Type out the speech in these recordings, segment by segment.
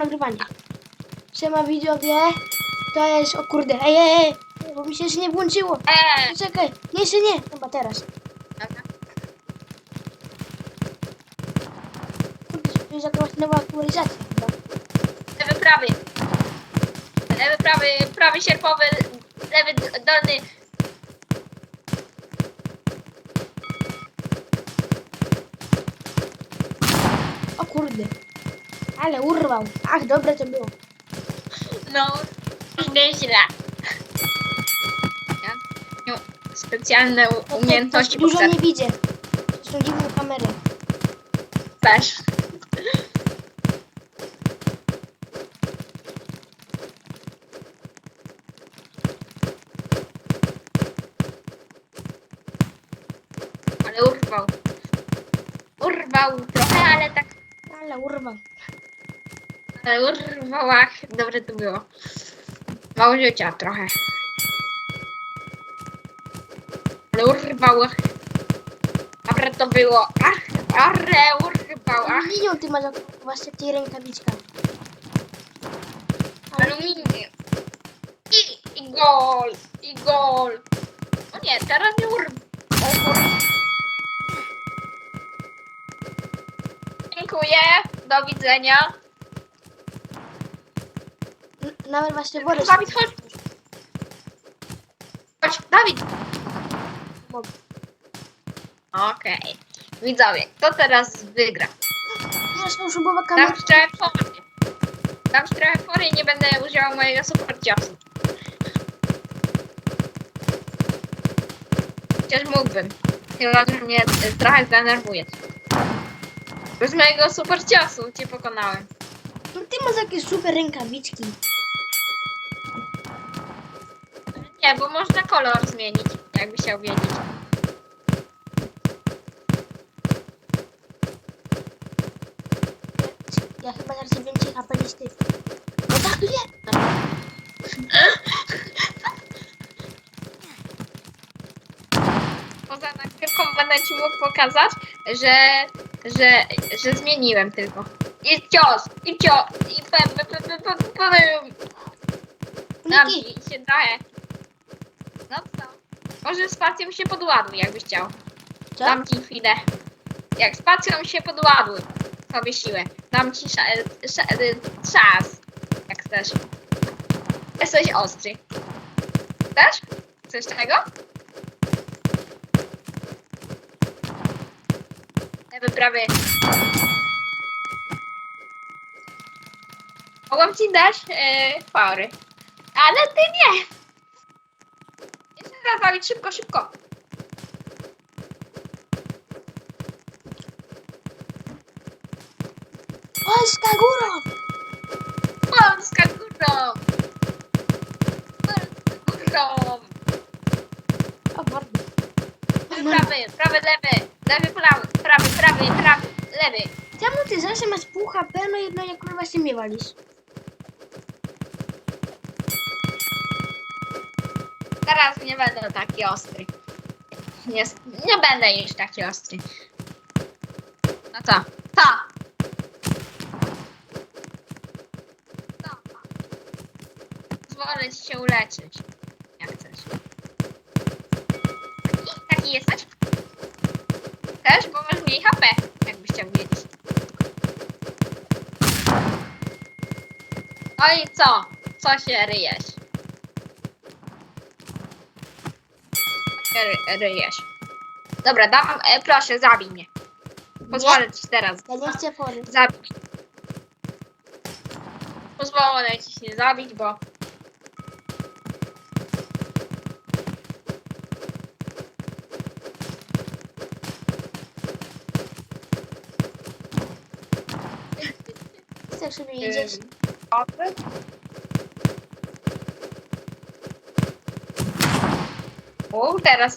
nagrywanie. Siema widzowie. To jest, o kurde, ej, ej, ej, bo mi się jeszcze nie włączyło. Eee! Czekaj, nie, jeszcze nie, chyba teraz. Dobra. Kurde, to jest jakaś nowa aktualizacja chyba. Lewy, prawy. Lewy, prawy, prawy sierpowy, lewy dolny. O kurde. Ale urwał. Ach, dobre to było. No, nieźle. Ja miał specjalne u- umiejętności Dużo poprzednie nie widzę. To są dziwne kamery. też. Ale urwał. Urwał trochę, ale tak Ale urwał. Ale urwałach, dobre to było. Mało życia trochę. Ale urwałach. Dobre to było. Ach, ale urwał, ach. Aluminium ty masz właśnie w tej rękawiczkach. Aluminium. I, I gol, i gol. O nie, teraz nie urwał. Dziękuję, do widzenia. Nawet właśnie wodę Dawid, chodź. Chodź, Dawid. mogę. Okej. Widzowie, kto teraz wygra? Jest fałszywowa Dam kamera. trochę fory. Dam trochę fory i nie będę używał mojego super ciosu. Chociaż mógłbym. Chyba, że mnie e, trochę zdenerwuje. Bez mojego super ciosu cię pokonałem. No ty masz jakieś super rękawiczki. Nie, bo można kolor zmienić, jakby chciał wiedzieć. Ja chyba zaraz więcej HP niż ty. No tak, nie. Poza nagrywką będę ci mógł pokazać, że, że, że zmieniłem tylko. I cios, i cios, i pem, pem, pem, pem, pem. Dam Niki, ci się daje. Może spacją się podładuj, jakbyś chciał. co? Dam ci chwilę. Jak spacją się podładuj sobie siłę. Dam ci sza, sza, czas. Jak chcesz. Jesteś ostry. Chcesz? Chcesz tego? Lewy, prawy. Mogłam ci dać yy, pory. Ale ty nie. Raz bawić szybko, szybko. Polska górą! Polska górą! Polska górą! O, bardzo. Prawy, prawy, lewy, lewy, prawy, prawy, prawy, prawy, lewy. Czemu ty zawsze masz pół HP, no jedno jak kurwa się mnie walisz? Taki ostry. Nie, nie będę już taki ostry. No co? To! To! Pozwolę ci się uleczyć. Jak chcesz. Taki, taki jesteś? Też, bo masz mniej HP, jakbyś chciał wiedzieć. No i co? Co się ryjesz? Ry- ryjesz. Dobra, dam, e, proszę, zabij mnie. Pozwolę ci teraz. Ja nie chcę pory. Zabić. Pozwolę ci się zabić, bo... Chcesz sobie jedziesz? Dobry. O, teraz...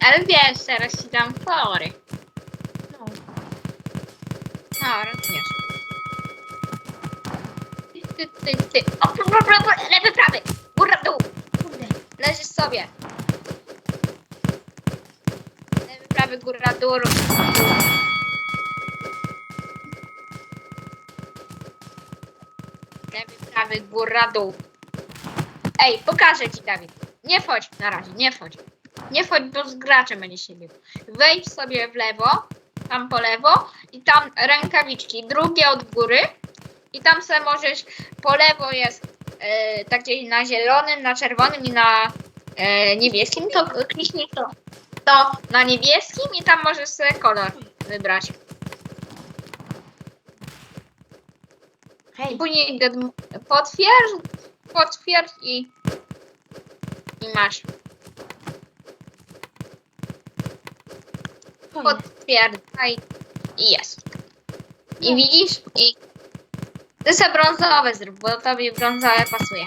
Ale wiesz, teraz ci dam fory. No. No, rozumiesz. Ty, ty, ty, ty. O, pr, pr, pr, pr, lewy, prawy. Góra, dół. Kurde. Leżysz sobie. Lewy, prawy, góra, dół. Lewy, prawy, góra, dół. Ej, pokażę ci, Dawid. Nie wchodź na razie, nie wchodź. Nie wchodź, bo z graczem będzie się bił. Wejdź sobie w lewo, tam po lewo i tam rękawiczki, drugie od góry i tam sobie możesz, po lewo jest e, tak gdzieś na zielonym, na czerwonym i na e, niebieskim, to kliknij to, to na niebieskim i tam możesz sobie kolor wybrać. I Hej, później potwierdź, potwierdź i masz. fajnie. Potwierdzaj i jest. I widzisz? I ty sobie brązowe zrób, bo tobie brązowe pasuje.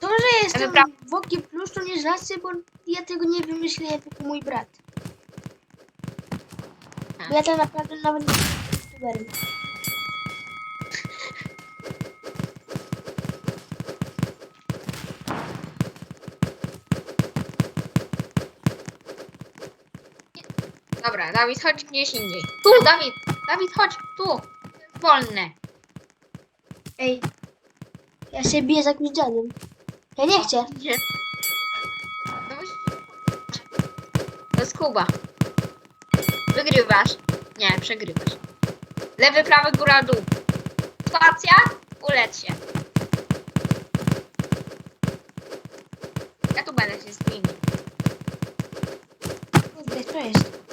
To, że jestem Dobra. w Oki Plus, to nie znaczy, bo ja tego nie wymyśliłem, tylko mój brat. Bo ja tak naprawdę nawet nie jestem youtuberem. Dobra, Dawid, chodź gdzieś indziej. Tu, Dawid! Dawid, chodź, tu! Wolne. Ej, ja się biję z jakimś dziadem. Ja nie chcę. Gdzie? No weź. To jest Kuba. Wygrywasz. Nie, przegrywasz. Lewy, prawy, góra, dół. Spacja, uleć się. Ja tu będę się z nimi. Kurde, to jest.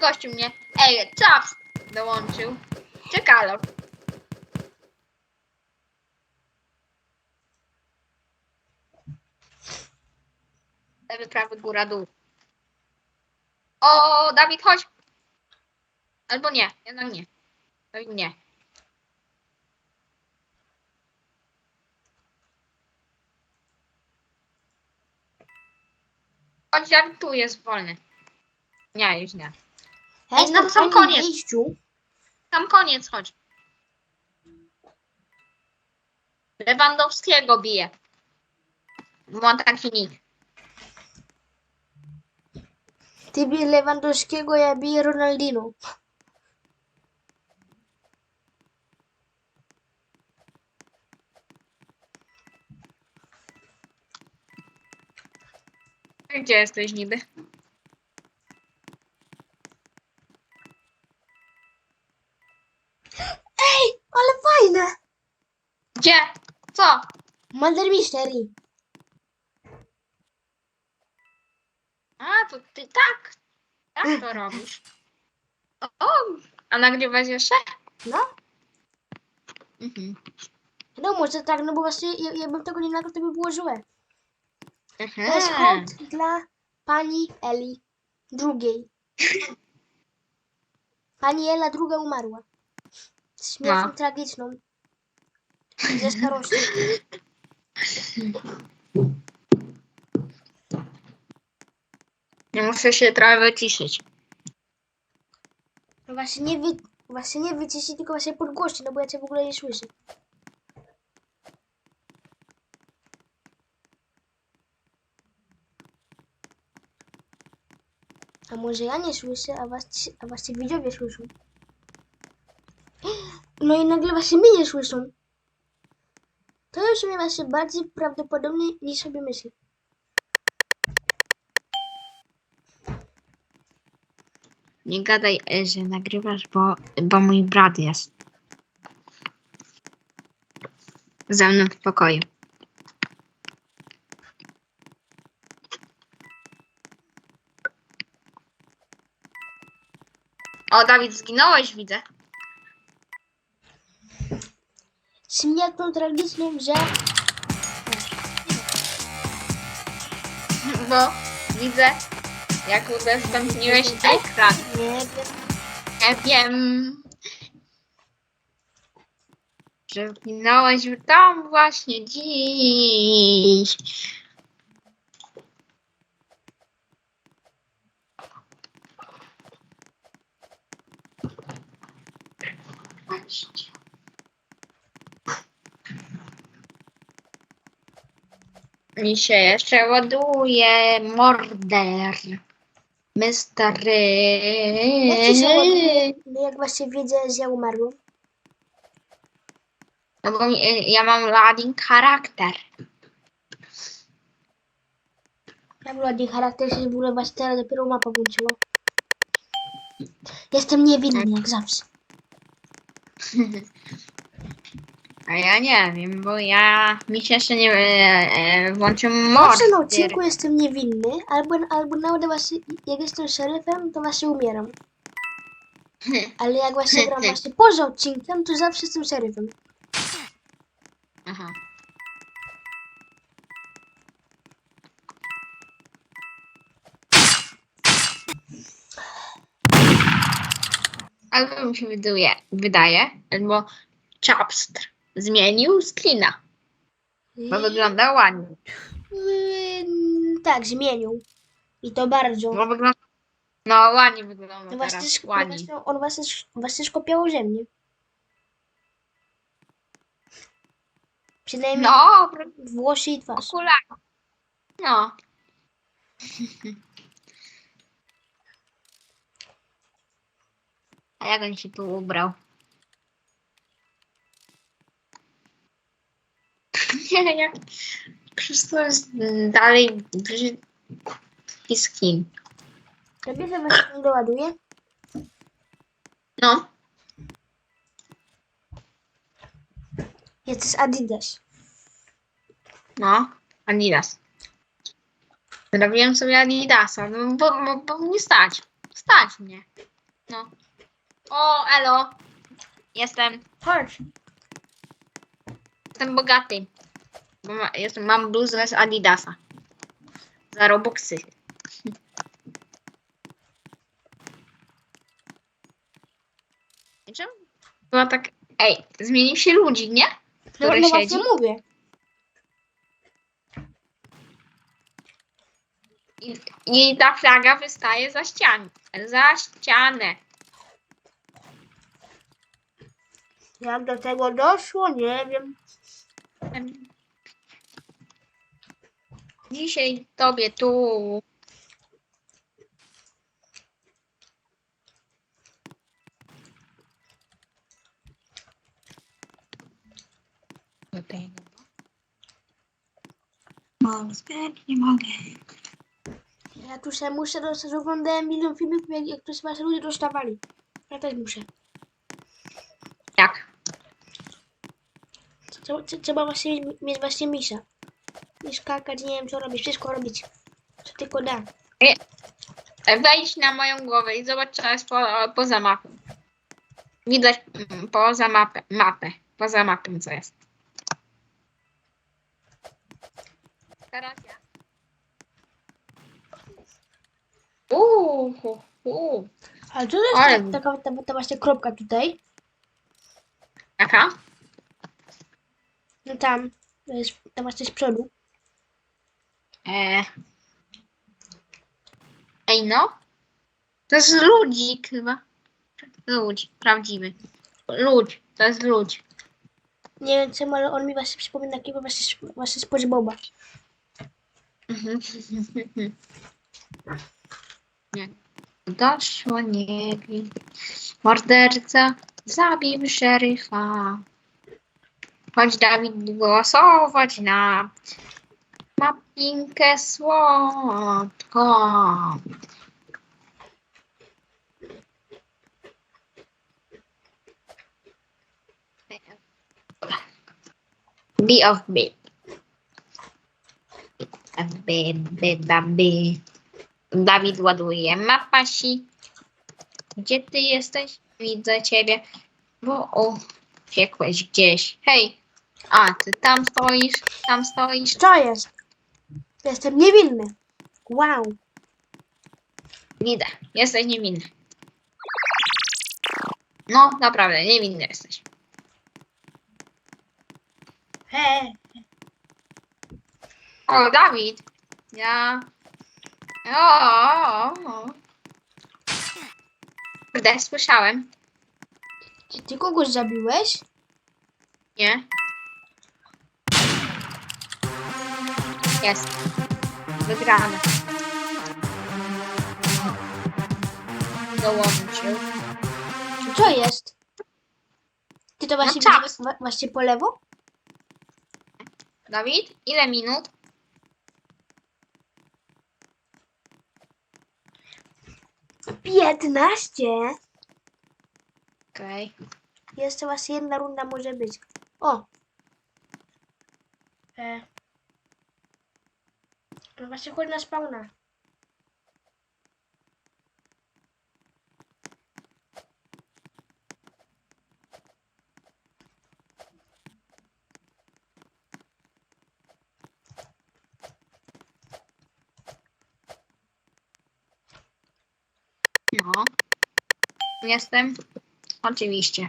Gościu mnie. Ej, Chaps dołączył. Czy Kalor? Lewy, prawy, góra, dół. O, Dawid, chodź. Albo nie, jednak nie. Dawid, nie. Chodź, Dawid, tu jest wolny. Nie, już nie. Ja Ej, w sam koniec. Tam koniec, chodź. Lewandowskiego bije. Ma taki nick. Ty bijesz Lewandowskiego, ja biję Ronaldino. Gdzie jesteś niby? Murder Mystery. A, to ty tak. Tak to robisz. O, a nagrywać jeszcze? No, Mhm. wiadomo, że tak, no bo właśnie ja- jakbym tego nie nagrał, to by było złe. To jest Mhm. hołd dla pani Eli drugiej. Pani Ela druga umarła. Śmiercią No. tragiczną. Ze starości. Muszę się trochę wyciszyć. No właśnie nie wy... Właśnie nie wyciśnij, tylko właśnie podgłośnij, no bo ja cię w ogóle nie słyszę. A może ja nie słyszę, a, was, a właśnie widzowie słyszą. No i nagle właśnie mnie nie słyszą. To już mnie właśnie bardziej prawdopodobne niż sobie myślę. Nie gadaj, e, że nagrywasz, bo, bo mój brat jest. Ze mną w pokoju. O, Dawid, zginąłeś, widzę. Śmiercią tragiczną, że... Bo widzę, jak udostępniłeś ekran. Nie, Nie wiem. Że zginąłeś tam właśnie dziś. Patrzcie. Mi się jeszcze ładuje morder. Mystery. Jak ci się ładuje, jak właśnie wiedzę, że ja umarłem? No bo mi- ja mam loading charakter. Ja mam ładnie charakter, się w ogóle właśnie teraz dopiero mapa włączyła. Jestem niewinny, jak zawsze. A ja nie wiem, bo ja mi się jeszcze nie e, e, włączył na odcinku jestem niewinny, albo, albo nawet właśnie, jak jestem szeryfem, to właśnie umieram. Ale jak właśnie gram właśnie poza odcinkiem, to zawsze jestem szeryfem. Aha. Albo mi się wydaje, wydaje albo Chapstr zmienił skina, bo wygląda ładnie. Yy, tak, zmienił. I to bardzo. Bo wygląda, no ładnie wygląda No właśnie, teraz, sk- ładnie. właśnie, on właśnie, właśnie skopiował ze mnie. Przynajmniej No, włosy i twarz. okulary. No. A jak on się tu ubrał? Nie, jak Krzysztof jest dalej brzydki skin. Robię to właśnie doładuję. No, Jest Adidas. no, Adidas. Zrobiłem sobie Adidasa, no, bo, bo, bo mnie stać. Stać mnie. No. O, elo. Jestem, Chodź. Jestem bogaty. Bo ma, jestem, mam bluzę z Adidasa. Za Robuxy. Czemu? Była tak, ej, zmienił się ludzi, nie? No, Który no siedzi. właśnie mówię. I, I ta flaga wystaje za ścianę. Za ścianę. Jak do tego doszło, nie wiem. Dzisiaj tobie tu. Mogę spać, nie mogę. Ja tu się muszę dostać, oglądałem milion filmików, jak, jak to się ludzie dostawali. Ja też muszę. Jak? Trzeba, trze- trzeba właśnie mieć, właśnie misia. Nie skakać, nie wiem co robić, wszystko robić. Co tylko da. Wejdź na moją głowę i zobacz, co jest po, poza mapą. Widać mm, poza mapę, mapę. Poza mapą, co jest. Teraz ja. Uuu, hu, hu. Ale co to jest Ale- ta, taka ta, ta właśnie kropka tutaj? Jaka? No tam. Jest tam właśnie z przodu. E... Ej, no. To jest ludzik chyba. Ludź, prawdziwy. Ludź, to jest ludź. Nie wiem czemu, ale on mi właśnie przypomina takiego właśnie, właśnie SpongeBoba. Mhm. Nie. Doszło, nie wiem. Morderca zabił szeryfa. Chodź Dawid głosować na mapinkę słodką. Be of bit. By, by, by, by. Dawid ładuje mapasi. Gdzie ty jesteś? Widzę ciebie. Bo uciekłeś gdzieś. Hej! A, ty tam stoisz, tam stoisz. Co jest? Jestem niewinny. Wow. Widzę, jesteś niewinny. No, naprawdę, niewinny jesteś. He. O, Dawid! Ja... O, o, o. Kurde, słyszałem. Czy ty kogoś zabiłeś? Nie? Jest. Wygrane. dołączył. Czy co jest? Ty to właśnie, wa- właśnie po lewo? Dawid, ile minut? Piętnaście. Okej. Jeszcze właśnie jedna runda może być. O! E. No właśnie chodź na spawna. No. Jestem. Oczywiście.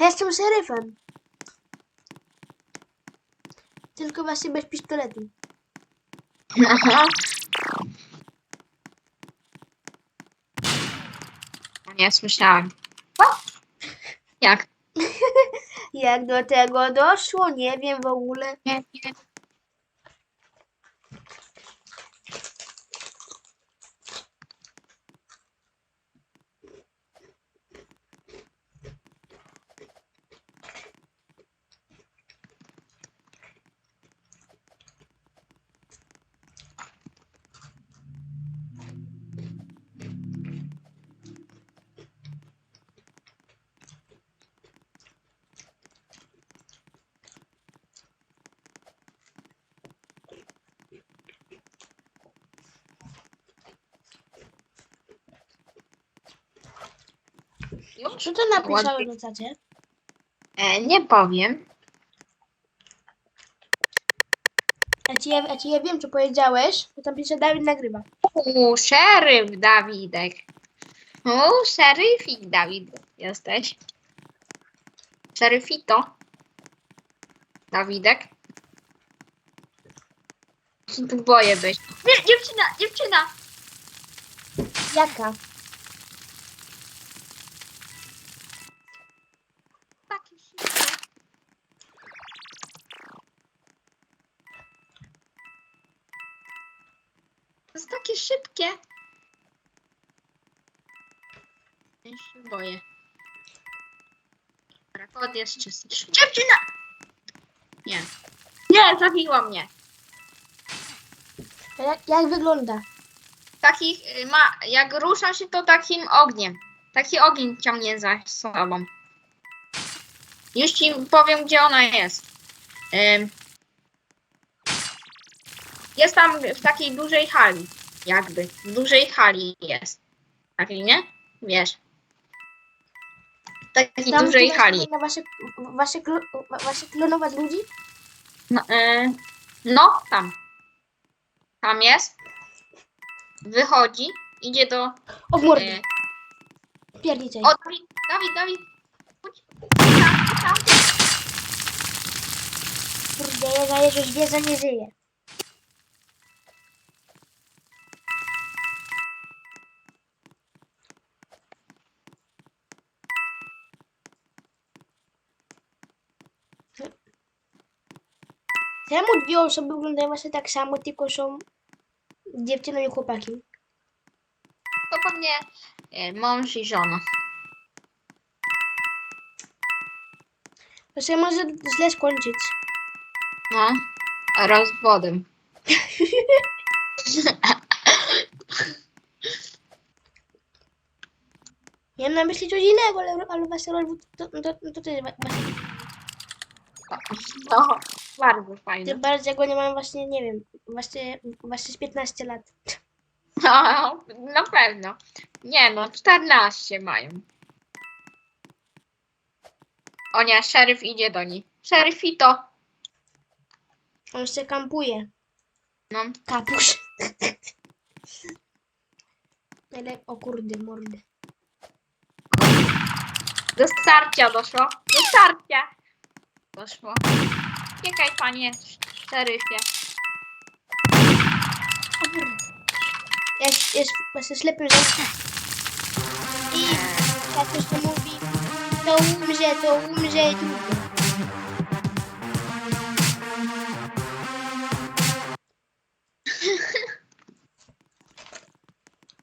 Jestem szeryfem. Tylko właśnie bez pistoletu. Aha. Nie słyszałem. O! Jak? Jak do tego doszło, nie wiem w ogóle. Nie, nie. Już? Co to napisałeś na czacie? E, nie powiem. A ci, ja, a ci ja wiem, co powiedziałeś, bo tam pisze Dawid nagrywa. U, szeryf Dawidek. U, szeryfik Dawid jesteś. Szeryfito. Dawidek. Tu boję być. Nie, dziewczyna, dziewczyna. Jaka? Szybkie. Ja się boję. Dobra, Kod jest czysty. Dziewczyna! Nie. Nie, zabiła mnie. A Jak, jak wygląda? Takich y, ma, jak rusza się to takim ogniem. Taki ogień ciągnie za sobą. Już ci powiem, gdzie ona jest. Ym, jest tam w takiej dużej hali. Jakby. W dużej hali jest. Takiej, nie? Wiesz. W takiej Tam dużej hali. Na wasze, wasze, klo, wa- wasze klonować ludzi? No, y, no, tam. Tam jest. Wychodzi. Idzie do... O w mordę. Pierniczej. O, Dawid, Dawid, Dawid. Chodź. Tam, tam. Kurde, ja Jezus wie, że nie żyje. Czemu dwie osoby wyglądają właśnie tak samo, tylko są dziewczyną i chłopakiem? To pewnie e, mąż i żona. To się może źle skończyć. No, rozwodem. Ja mam na myśli coś innego, ale, ale właśnie rozwód to, to, to, to, jest właśnie. No, bardzo Tym fajne. bardziej, jak oni mają właśnie, nie wiem, właśnie, właśnie z 15 lat. No, na pewno. Nie no, 14 mają. O nie, szeryf idzie do niej. Szeryfito. On się kampuje. No, Kapusz. Ale, o kurde, mordy. do starcia doszło. Do starcia. Doszło. Czekaj, panie szeryfie. Jest, jest właśnie ślepym, że... I jak ktoś to mówi, to umrze, to umrze długo.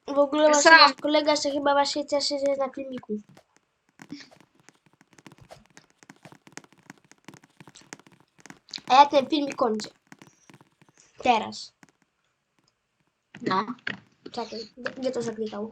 W ogóle Sam. nasz kolega się chyba właśnie cieszy, że jest na filmiku. A ja ten filmik kończę. Teraz. No. Czekaj, gdzie to zaklikał?